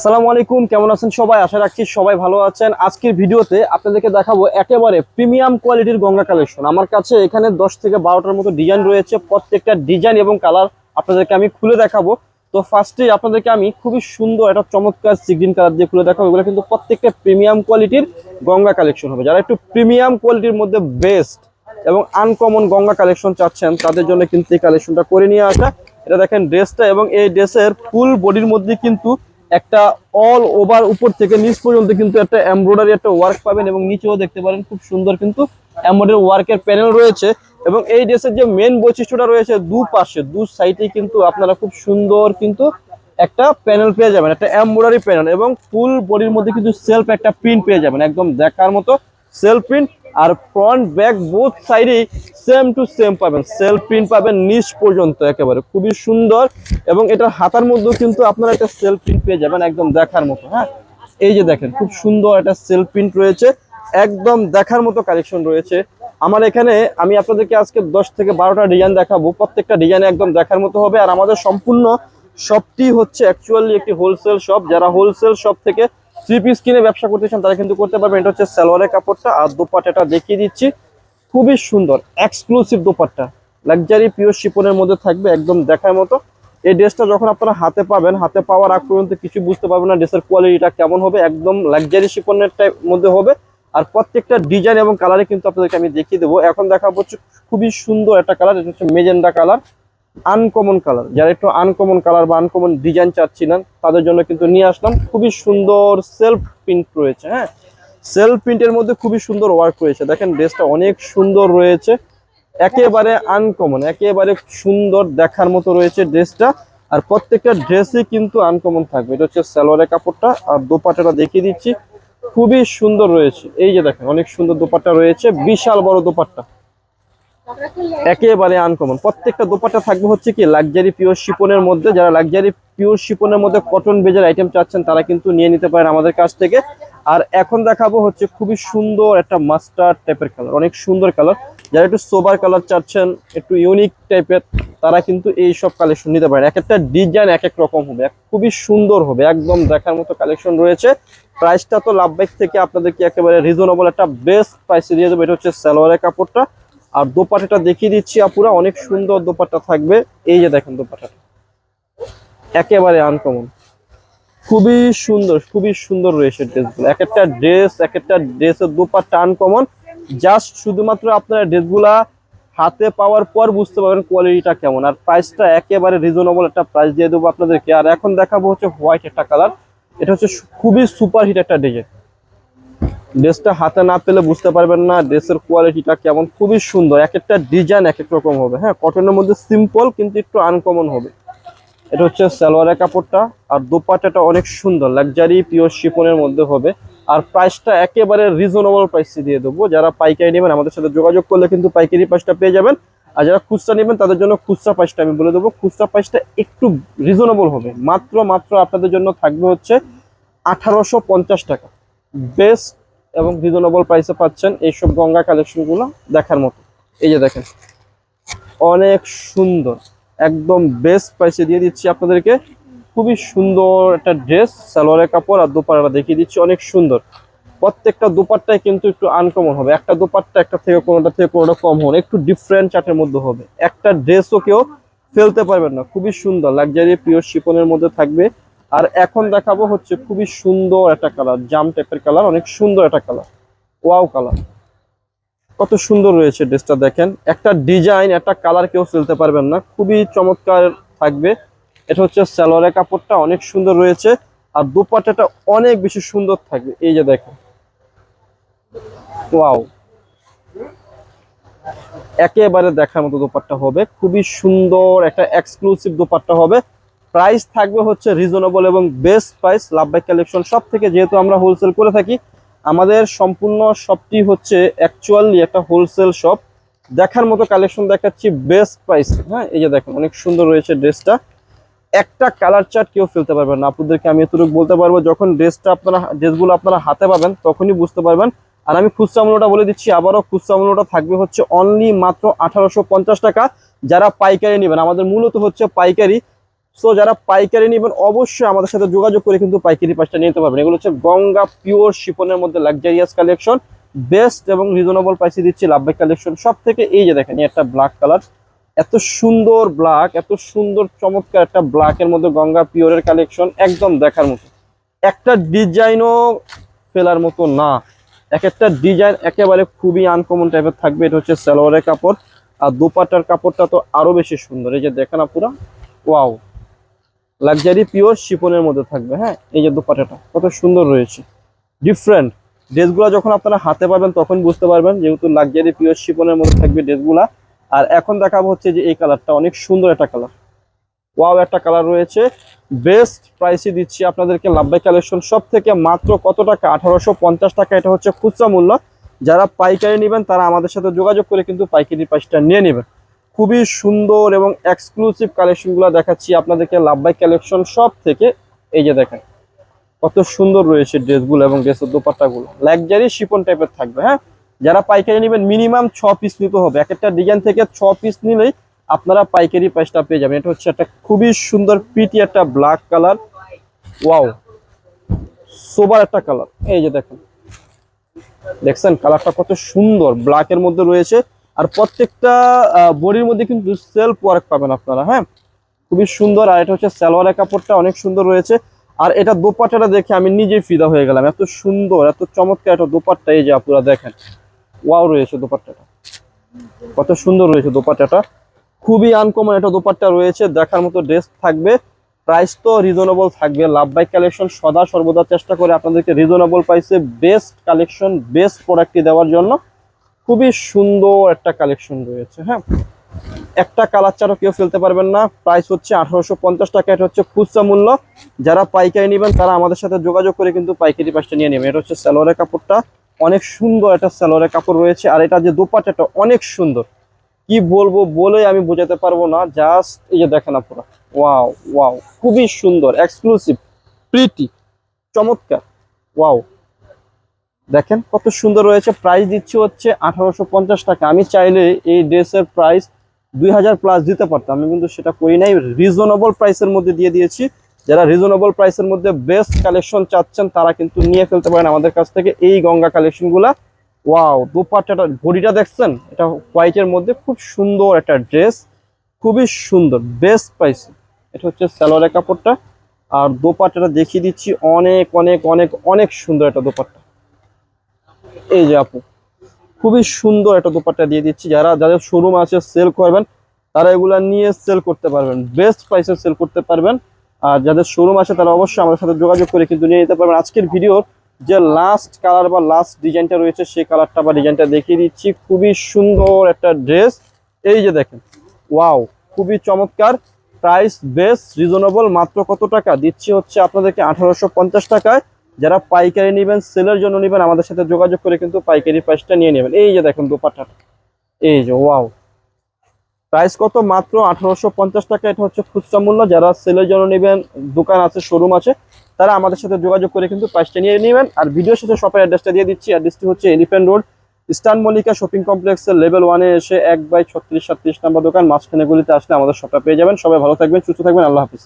আসসালামু আলাইকুম, কেমন আছেন সবাই? আশা রাখছি সবাই ভালো আছেন। আজকের ভিডিওতে আপনাদেরকে দেখাবো একেবারে প্রিমিয়াম কোয়ালিটির গঙ্গা কালেকশন। আমার কাছে এখানে দশ থেকে বারোটার মতো ডিজাইন রয়েছে, প্রত্যেকটা ডিজাইন এবং কালার আপনাদেরকে আমি খুলে দেখাবো। তো ফার্স্টেই আপনাদেরকে আমি খুবই সুন্দর একটা চমৎকার সিগ্রিন কালার দিয়ে খুলে দেখাবো। এগুলো কিন্তু প্রত্যেকটা প্রিমিয়াম কোয়ালিটির গঙ্গা কালেকশন হবে। যারা একটু প্রিমিয়াম কোয়ালিটির মধ্যে বেস্ট এবং আনকমন গঙ্গা কালেকশন চাচ্ছেন, তাদের জন্য কিন্তু এই কালেকশনটা করে নিয়ে আসা। এটা দেখেন ড্রেসটা এবং এই ড্রেসের ফুল বডির মধ্যে কিন্তু একটা অল ওভার উপর থেকে নিচ পর্যন্ত কিন্তু একটা এমব্রয়ডারি একটা ওয়ার্ক পাবেন এবং নিচেও দেখতে পারেন খুব সুন্দর কিন্তু এমব্রয়ডারি ওয়ার্কের প্যানেল রয়েছে এবং এই ড্রেসের যে মেন বৈশিষ্ট্যটা রয়েছে দু পাশে দু সাইডে কিন্তু আপনারা খুব সুন্দর কিন্তু একটা প্যানেল পেয়ে যাবেন, একটা এমব্রয়ডারি প্যানেল এবং ফুল বডির মধ্যে কিন্তু সেলফ একটা প্রিন্ট পেয়ে যাবেন, একদম দেখার মতো সেলফ প্রিন্ট আর ফ্রন্ট ব্যাক বোথ সাইডেই সেম টু সেম পাবেন সেলফ প্রিন্ট পাবেন নিচ পর্যন্ত একেবারে, খুবই সুন্দর এবং এটা হাতার মধ্যেও কিন্তু আপনারা একটা সেলফ প্রিন্ট পেয়ে যাবেন একদম দেখার মতো হ্যাঁ? এই যে দেখেন, খুব সুন্দর একটা সেলফ প্রিন্ট রয়েছে, একদম দেখার মতো কালেকশন রয়েছে। আমার এখানে আমি আপনাদেরকে আজকে দশ থেকে বারোটা ডিজাইন দেখাবো, প্রত্যেকটা ডিজাইন একদম দেখার মতো হবে, আর আমাদের সম্পূর্ণ শপটি হচ্ছে অ্যাকচুয়ালি একটি হোলসেল শপ যারা হোলসেল শপ থেকে থ্রি পিস কিনে ব্যবসা করতে চান, তারা কিন্তু করতে পারবেন। এটা হচ্ছে সালোয়ারের কাপড়টা, আর দোপাট্টাটা দেখিয়ে দিচ্ছি। খুবই সুন্দর এক্সক্লুসিভ দোপাট্টা। লাক্সারি পিওর শিপনের মধ্যে থাকবে, একদম দেখার মতো। এই ড্রেসটা যখন আপনারা হাতে পাবেন, হাতে পাওয়ার আগ পর্যন্ত কিছু বুঝতে পারবেন না ড্রেসের কোয়ালিটিটা কেমন হবে, একদম লাক্সারি শিপনের টাইপ মধ্যে হবে। আর প্রত্যেকটা ডিজাইন এবং কালারে কিন্তু আপনাদেরকে আমি দেখিয়ে দেবো। এখন দেখা হচ্ছে খুবই সুন্দর একটা কালার এটা হচ্ছে মেজেন্ডা কালার আনকমন কালার যারা একটু আনকমন কালার বা আনকমন ডিজাইন চাচ্ছিলেন, তাদের জন্য কিন্তু নিয়ে আসলাম। খুবই সুন্দর সেলফ প্রিন্ট রয়েছে হ্যাঁ? সেলফ প্রিন্টের মধ্যে খুবই সুন্দর ওয়ার্ক রয়েছে। দেখেন ড্রেসটা অনেক সুন্দর রয়েছে। একেবারে আনকমন একেবারে সুন্দর দেখার মতো রয়েছে ড্রেসটা। আর প্রত্যেকটা ড্রেসই কিন্তু আনকমন থাকবে। এটা হচ্ছে সালোয়ারের কাপড়টা আর দোপাটাটা দেখিয়ে দিচ্ছি। খুবই সুন্দর রয়েছে। এই যে দেখেন, অনেক সুন্দর দোপাট্টা রয়েছে। বিশাল বড় দোপাট্টা। একেবারে আনকমন প্রত্যেকটা দোপাট্টা থাকবে হচ্ছে কি লাক্সারি পিওর শিপনের মধ্যে। যারা লাক্সারি পিওর শিপনের মধ্যে কটন বেজের আইটেম চাচ্ছেন, তারা কিন্তু নিয়ে নিতে পারেন আমাদের কাছ থেকে। আর এখন দেখাবো হচ্ছে খুবই সুন্দর একটা মাস্টার টাইপের কালার অনেক সুন্দর কালার যারা একটু সোবার কালার চাচ্ছেন, একটু ইউনিক টাইপের তারা কিন্তু এই সব কালেকশন নিতে পারেন। এক একটা ডিজাইন এক এক রকম হবে খুবই সুন্দর হবে, একদম দেখার মতো কালেকশন রয়েছে। প্রাইসটা তো লাভবাইক থেকে আপনাদেরকে একেবারে রিজনেবল একটা বেস্ট প্রাইসে দিয়ে দেবো, এটা হচ্ছে সালোয়ারের কাপড়টা। আর দোপাটাটা দেখিয়ে দিচ্ছি, আপুরা, অনেক সুন্দর দোপাটা থাকবে। এই যে দেখেন দোপাট্টাটা। একেবারে আনকমন খুবই সুন্দর খুবই সুন্দর রয়েছে ড্রেসগুলো এক একটা ড্রেস এক একটা ড্রেসের দোপাট্টা আনকমন জাস্ট শুধুমাত্র আপনারা ড্রেসগুলা হাতে পাওয়ার পর বুঝতে পারবেন কোয়ালিটিটা কেমন। আর প্রাইসটা একেবারে রিজনেবল একটা প্রাইস দিয়ে দেবো আপনাদেরকে। আর এখন দেখাবো হচ্ছে হোয়াইট একটা কালার এটা হচ্ছে খুবই সুপার হিট একটা ডিজাইন ড্রেসটা হাতে না পেলে বুঝতে পারবেন না, ড্রেসের কোয়ালিটিটা কেমন, খুবই সুন্দর এক একটা ডিজাইন এক এক রকম হবে। হ্যাঁ কটনের মধ্যে সিম্পল কিন্তু একটু আনকমন হবে। এটা হচ্ছে সালোয়ারের কাপড়টা, আর দোপাট্টাটা অনেক সুন্দর লাক্সারি পিওর শিপনের মধ্যে হবে। আর প্রাইসটা একেবারে রিজনেবল প্রাইসে দিয়ে দেবো। যারা পাইকারি নেবেন, আমাদের সাথে যোগাযোগ করলে কিন্তু পাইকারি প্রাইসটা পেয়ে যাবেন। আর যারা খুচরা নেবেন, তাদের জন্য খুচরা প্রাইসটা আমি বলে দেবো। খুচরা প্রাইসটা একটু রিজনেবল হবে। মাত্র মাত্র আপনাদের জন্য থাকবে হচ্ছে আঠারোশো পঞ্চাশ টাকা। বেস্ট এবং রিজনেবল প্রাইসে পাচ্ছেন এইসব গঙ্গা কালেকশনগুলো দেখার মতো। এই যে দেখেন, অনেক সুন্দর, একদম বেস্ট প্রাইসে দিয়ে দিচ্ছি আপনাদেরকে। খুবই সুন্দর একটা ড্রেস সালোয়ারের কাপড় আর দোপাট্টা দেখিয়ে দিচ্ছি, অনেক সুন্দর। প্রত্যেকটা দোপাট্টায় কিন্তু একটু আনকমন হবে। একটা দোপাট্টা একটা থেকে কোনোটা থেকে কোনোটা কম হবে, একটু ডিফারেন্ট চার্টের মধ্যে হবে। একটা ড্রেসও কেউ ফেলতে পারবেন না, খুবই সুন্দর লাক্সারি পিওর শিপনের মধ্যে থাকবে। আর এখন দেখাবো হচ্ছে খুবই সুন্দর একটা কালার, জাম টাইপের কালার, অনেক সুন্দর একটা কালার, ওয়াও কালার। কত সুন্দর রয়েছে ড্রেসটা দেখেন। একটা ডিজাইন, একটা কালার কেউ ফেলতে পারবেন না, খুবই চমৎকার থাকবে। এটা হচ্ছে সালোয়ারের কাপড়টা, অনেক সুন্দর রয়েছে। আর দুপাট্টাটা অনেক বেশি সুন্দর থাকবে। এই যে দেখেন। ওয়াও। একেবারে দেখার মতো দোপাট্টা হবে। খুবই সুন্দর একটা এক্সক্লুসিভ দোপাট্টা হবে। প্রাইস থাকবে হচ্ছে রিজনেবল এবং বেস্ট প্রাইস লাভবাই কালেকশন সব থেকে যেহেতু আমরা হোলসেল করে থাকি, আমাদের সম্পূর্ণ শপটি হচ্ছে অ্যাকচুয়ালি একটা হোলসেল শপ দেখার মতো কালেকশন দেখাচ্ছি বেস্ট প্রাইস হ্যাঁ এই যে দেখেন, অনেক সুন্দর রয়েছে ড্রেসটা। একটা কালার চার্ট কেউ ফেলতে পারবেন না। আপনাদেরকে আমি এতটুকু বলতে পারব, যখন ড্রেসটা আপনারা, ড্রেসগুলো আপনারা হাতে পাবেন, তখনই বুঝতে পারবেন। আর আমি খুচরা মূল্যটা বলে দিচ্ছি, আবারও খুচরা মূল্যটা থাকবে হচ্ছে অনলি মাত্র আঠারোশো পঞ্চাশ টাকা। যারা পাইকারি নেবেন, আমাদের মূলত হচ্ছে পাইকারি। সো যারা পাইকারি নেবেন, অবশ্যই আমাদের সাথে যোগাযোগ করে কিন্তু পাইকারি পাঁচটা নিতে পারবেন। এগুলো হচ্ছে গঙ্গা পিওর শিপনের মধ্যে লাক্সারিয়াস কালেকশন বেস্ট এবং রিজনেবল প্রাইসে দিচ্ছি লাভবাই কালেকশন সব থেকে এই যে দেখেন একটা ব্ল্যাক কালার এত সুন্দর ব্ল্যাক এত সুন্দর চমৎকার একটা ব্ল্যাকের মধ্যে গঙ্গা পিওরের কালেকশন একদম দেখার মতো। একটা ডিজাইনও ফেলার মতো না। এক একটা ডিজাইন একেবারে খুবই আনকমন টাইপের থাকবে। এটা হচ্ছে সালোয়ারের কাপড়। আর দুপাটার কাপড়টা তো আরও বেশি সুন্দর। এই যে দেখেন আপুরা ওয়াও লাক্সারি পিওর শিপনের মধ্যে থাকবে হ্যাঁ? এই যে দুপাটাটা, কত সুন্দর রয়েছে। ডিফারেন্ট ড্রেসগুলো যখন আপনারা হাতে পাবেন, তখন বুঝতে পারবেন যেহেতু লাক্সারি পিওর শিপনের মধ্যে থাকবে ড্রেসগুলা আর এখন দেখাবো হচ্ছে যে এই কালারটা অনেক সুন্দর একটা কালার ওয়াও একটা কালার রয়েছে। বেস্ট প্রাইসে দিচ্ছি আপনাদেরকে লাভবাই কালেকশন সব থেকে মাত্র কত টাকা? আঠারোশো পঞ্চাশ টাকা। এটা হচ্ছে খুচরা মূল্য। যারা পাইকারি নেবেন, তারা আমাদের সাথে যোগাযোগ করে কিন্তু পাইকারি প্রাইসটা নিয়ে নেবেন। খুবই সুন্দর এবং এক্সক্লুসিভ কালেকশনগুলো দেখাচ্ছি আপনাদেরকে লাভবাই কালেকশন সব থেকে। এই যে দেখেন, কত সুন্দর রয়েছে ড্রেসগুলো এবং ড্রেসের দোপাট্টাগুলো লাক্সারি শিপন টাইপের থাকবে হ্যাঁ? যারা পাইকারি নেবেন মিনিমাম ছ পিস নিতে হবে। এক একটা ডিজাইন থেকে ছ পিস নিলেই আপনারা পাইকারি প্রাইসটা পেয়ে যাবেন। এটা হচ্ছে একটা খুবই সুন্দর পিটি একটা ব্ল্যাক কালার ওয়াও সোবার একটা কালার এই যে দেখেন, দেখছেন? কালারটা কত সুন্দর। ব্ল্যাকের মধ্যে রয়েছে আর প্রত্যেকটা বডির মধ্যে কিন্তু সেলফ ওয়ার্ক পাবেন আপনারা হ্যাঁ? খুবই সুন্দর, আর এটা হচ্ছে সালোয়ারের কাপড়টা অনেক সুন্দর রয়েছে। আর এটা দোপাট্টাটা দেখে আমি নিজেই ফিদা হয়ে গেলাম। এত সুন্দর, এত চমৎকার একটা দোপাট্টা, এই যে আপনারা দেখেন। ওয়াও রয়েছে দোপাট্টাটা। কত সুন্দর রয়েছে দোপাট্টাটা। খুবই আনকমন একটা দোপাট্টা রয়েছে, দেখার মতো ড্রেস থাকবে। প্রাইস তো রিজনেবল থাকবে। লাভ বাইক কালেকশন সদা সর্বদা চেষ্টা করে আপনাদেরকে রিজনেবল প্রাইসে বেস্ট কালেকশন বেস্ট প্রোডাক্টটি দেওয়ার জন্য। খুবই সুন্দর একটা কালেকশন রয়েছে হ্যাঁ? একটা কালার চারও কেউ ফেলতে পারবেন না। প্রাইস হচ্ছে আঠারোশো পঞ্চাশ টাকা, এটা হচ্ছে খুচরা মূল্য। যারা পাইকারি নেবেন, তারা আমাদের সাথে যোগাযোগ করে কিন্তু পাইকারি পাশটা নিয়ে নেবেন। এটা হচ্ছে স্যালোয়ারের কাপড়টা। অনেক সুন্দর একটা স্যালোয়ারের কাপড় রয়েছে, আর এটা যে দোপাট্টাটা অনেক সুন্দর। কি বলব বলে আমি বোঝাতে পারব না। জাস্ট এই যে দেখেন আপনারা। ওয়াও ওয়াও খুবই সুন্দর এক্সক্লুসিভ প্রিটি চমৎকার। ওয়াও দেখেন কত সুন্দর রয়েছে। প্রাইস দিচ্ছি হচ্ছে আঠারোশো পঞ্চাশ টাকা। আমি চাইলে এই ড্রেসের প্রাইস দুই হাজার প্লাস দিতে পারতাম। আমি কিন্তু সেটা করি নাই। রিজনেবল প্রাইসের মধ্যে দিয়ে দিয়েছি। যারা রিজনেবল প্রাইসের মধ্যে বেস্ট কালেকশন চাচ্ছেন, তারা কিন্তু নিয়ে ফেলতে পারেন আমাদের কাছ থেকে এই গঙ্গা কালেকশনগুলা ওয়াও দুপাট্টাটা, ঘড়িটা দেখছেন? এটা হোয়াইটের মধ্যে খুব সুন্দর একটা ড্রেস খুবই সুন্দর বেস্ট প্রাইস এটা হচ্ছে সালোয়ারের কাপড়টা। আর দোপাট্টাটা দেখিয়ে দিচ্ছি। অনেক অনেক অনেক অনেক সুন্দর একটা দোপাট্টা। এই যে আপু, খুবই সুন্দর একটা দোপাট্টা দিয়ে দিচ্ছি। যারা যাদের শোরুম আছে সেল করবেন, তারা এগুলা নিয়ে সেল করতে পারবেন। বেস্ট প্রাইসে সেল করতে পারবেন। আর যাদের শোরুম আছে, তারা অবশ্যই আমাদের সাথে যোগাযোগ করে কিন্তু নিয়ে নিতে পারবেন। আজকের ভিডিওর যে লাস্ট কালার বা লাস্ট ডিজাইনটা রয়েছে, সেই কালারটা বা ডিজাইনটা দেখিয়ে দিচ্ছি। খুবই সুন্দর একটা ড্রেস এই যে দেখেন ওয়াও খুবই চমৎকার। প্রাইস বেস্ট রিজনেবল মাত্র কত টাকা? দিচ্ছি হচ্ছে আপনাদেরকে আঠারোশো পঞ্চাশ টাকায়। যারা পাইকারি নেবেন সেলের জন্য নেবেন, আমাদের সাথে যোগাযোগ করে কিন্তু পাইকারি প্রাইসটা নিয়ে নেবেন। এই যে দেখেন দোপাট্টাটা এই যে ওয়াও প্রাইস কত? মাত্র আঠারোশো পঞ্চাশ টাকা। এটা হচ্ছে খুচরা মূল্য। যারা সেলের জন্য নেবেন, দোকান আছে শোরুম আছে, তারা আমাদের সাথে যোগাযোগ করে কিন্তু প্রাইসটা নিয়ে নেবেন। আর ভিডিও সাথে শপের অ্যাড্রেসটা দিয়ে দিচ্ছি। অ্যাড্রেসটি হচ্ছে Elephant Road Eastern Mallika shopping কমপ্লেক্সের লেভেল ওয়ানে এসে এক বাই ছত্রিশ সাতত্রিশ নম্বর দোকান। মাঝখানে গুলিতে আসলে আমাদের শপটা পেয়ে যাবেন। সবাই ভালো থাকবেন, সুস্থ থাকবেন। আল্লাহ হাফিজ।